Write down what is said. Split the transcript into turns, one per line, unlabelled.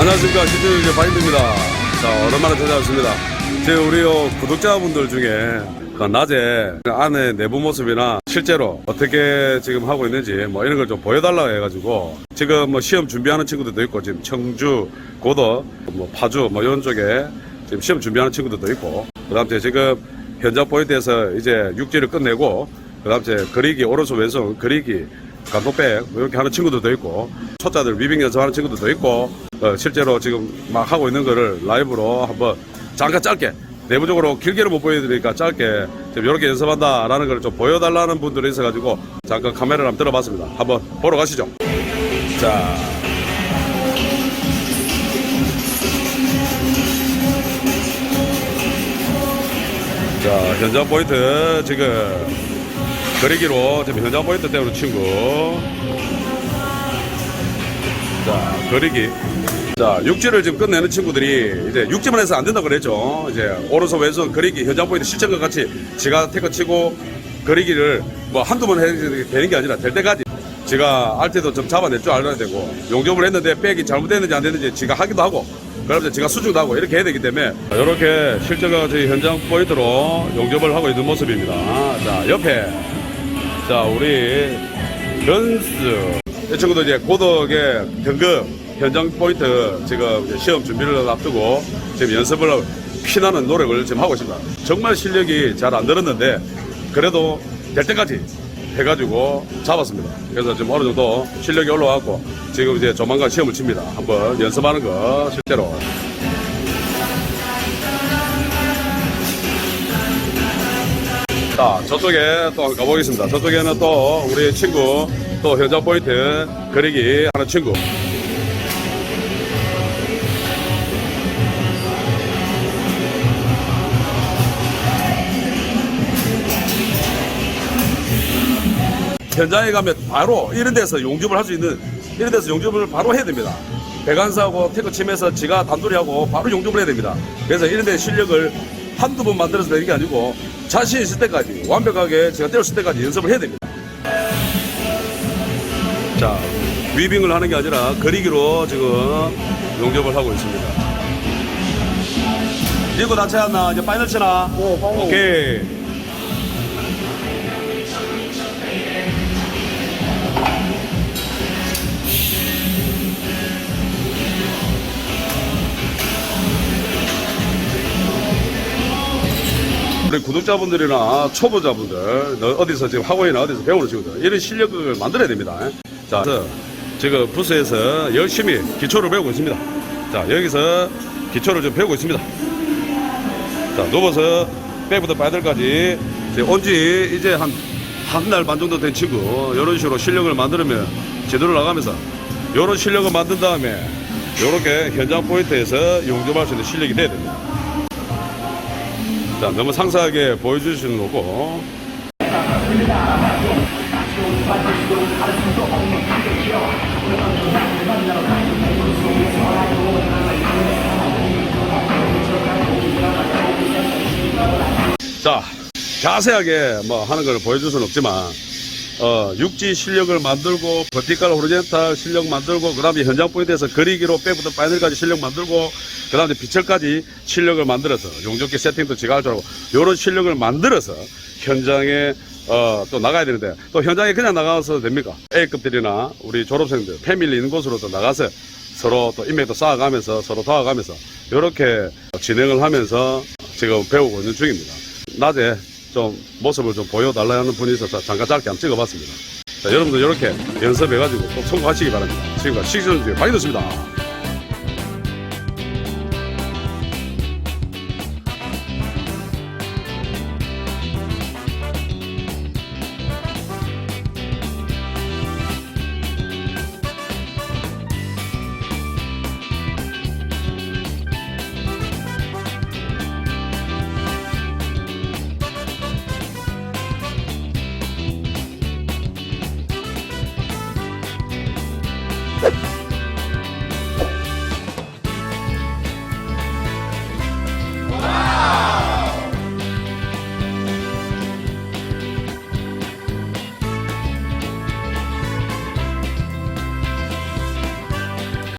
안녕하십니까 시청자 바인드입니다. 자 오랜만에 찾아왔습니다. 제 우리 요 구독자분들 중에 그 낮에 그 안에 내부 모습이나 실제로 어떻게 지금 하고 있는지 뭐 이런 걸 좀 보여달라고 해가지고 지금 뭐 시험 준비하는 친구들도 있고 지금 청주, 고덕, 뭐 파주 뭐 이런 쪽에 지금 시험 준비하는 친구들도 있고 그 다음 에 지금 현장 포인트에서 이제 육지를 끝내고 그 다음 에 그리기 오른손 왼손 그리기 감독백 뭐 이렇게 하는 친구들도 있고 초짜들 위빙 연습하는 친구들도 있고 어, 실제로 지금 막 하고 있는 거를 라이브로 한번 잠깐 짧게 내부적으로 길게는 못 보여드리니까 짧게 지금 이렇게 연습한다라는 걸 좀 보여달라는 분들이 있어가지고 잠깐 카메라를 한번 들어봤습니다. 한번 보러 가시죠. 자. 자, 현장 포인트 지금 그리기로 지금 현장 포인트 때우는 친구. 자, 그리기. 자, 육지를 지금 끝내는 친구들이 이제 육지만 해서 안 된다고 그랬죠. 이제 오른손 왼손 그리기 현장 포인트 실전과 같이 지가 태클 치고 그리기를 뭐 한두 번 해야 되는 게 아니라 될 때까지 지가 알 때도 좀 잡아낼 줄 알아야 되고 용접을 했는데 백이 잘못됐는지 안 됐는지 지가 하기도 하고 그러면 지가 수중도 하고 이렇게 해야 되기 때문에 이렇게 실제가 저희 현장 포인트로 용접을 하고 있는 모습입니다. 자, 옆에 자, 우리 런스. 이 친구도 이제 고덕의 등급 현장 포인트 지금 시험 준비를 앞두고 지금 연습을 피나는 노력을 지금 하고 있습니다. 정말 실력이 잘안 들었는데 그래도 될 때까지 해가지고 잡았습니다. 그래서 지금 어느 정도 실력이 올라왔고 지금 이제 조만간 시험을 칩니다. 한번 연습하는 거 실제로. 자, 저쪽에 또 가보겠습니다. 저쪽에는 또 우리 친구, 또 현장 포인트 그리기 하는 친구. 현장에 가면 바로 이런 데서 용접을 할 수 있는 이런 데서 용접을 바로 해야 됩니다. 배관사하고 태그 치면서 지가 단둘이 하고 바로 용접을 해야 됩니다. 그래서 이런 데 실력을 한두 번 만들어서 되는 게 아니고 자신 있을 때까지 완벽하게 제가 때렸을 때까지 연습을 해야 됩니다. 자, 위빙을 하는 게 아니라 그리기로 지금 용접을 하고 있습니다. 이거 다 채웠나? 이제 파이널 치나?
네, 파이널.
오케이. 우리 구독자분들이나 초보자분들 너 어디서 지금 학원이나 어디서 배우는 친구들 이런 실력을 만들어야 됩니다. 자, 지금 부스에서 열심히 기초를 배우고 있습니다. 자, 여기서 기초를 좀 배우고 있습니다. 자, 누워서 백부터 바들까지 온지 이제 한, 한 달 반 정도 된 친구, 이런 식으로 실력을 만들면 제대로 나가면서, 이런 실력을 만든 다음에, 이렇게 현장 포인트에서 용접할 수 있는 실력이 돼야 됩니다. 자, 너무 상세하게 보여주시는 거고. 자, 자세하게 뭐 하는 걸 보여줄 수는 없지만, 어, 육지 실력을 만들고, 버티컬 호리젠탈 실력 만들고, 그 다음에 현장 포인트에서 그리기로 백부터 파이널까지 실력 만들고, 그 다음에 비철까지 실력을 만들어서, 용접기 세팅도 지가 할 줄 알고, 요런 실력을 만들어서, 현장에, 어, 또 나가야 되는데, 또 현장에 그냥 나가서 됩니까? A급들이나 우리 졸업생들, 패밀리 있는 곳으로도 나가서 서로 또 인맥도 쌓아가면서 서로 도와가면서, 이렇게 진행을 하면서 지금 배우고 있는 중입니다. 낮에 좀 모습을 좀 보여달라는 분이 있어서 잠깐 짧게 한번 찍어봤습니다. 자, 여러분들 이렇게 연습해가지고 꼭 성공하시기 바랍니다. 지금까지 시즌 중에 많이 듣습니다.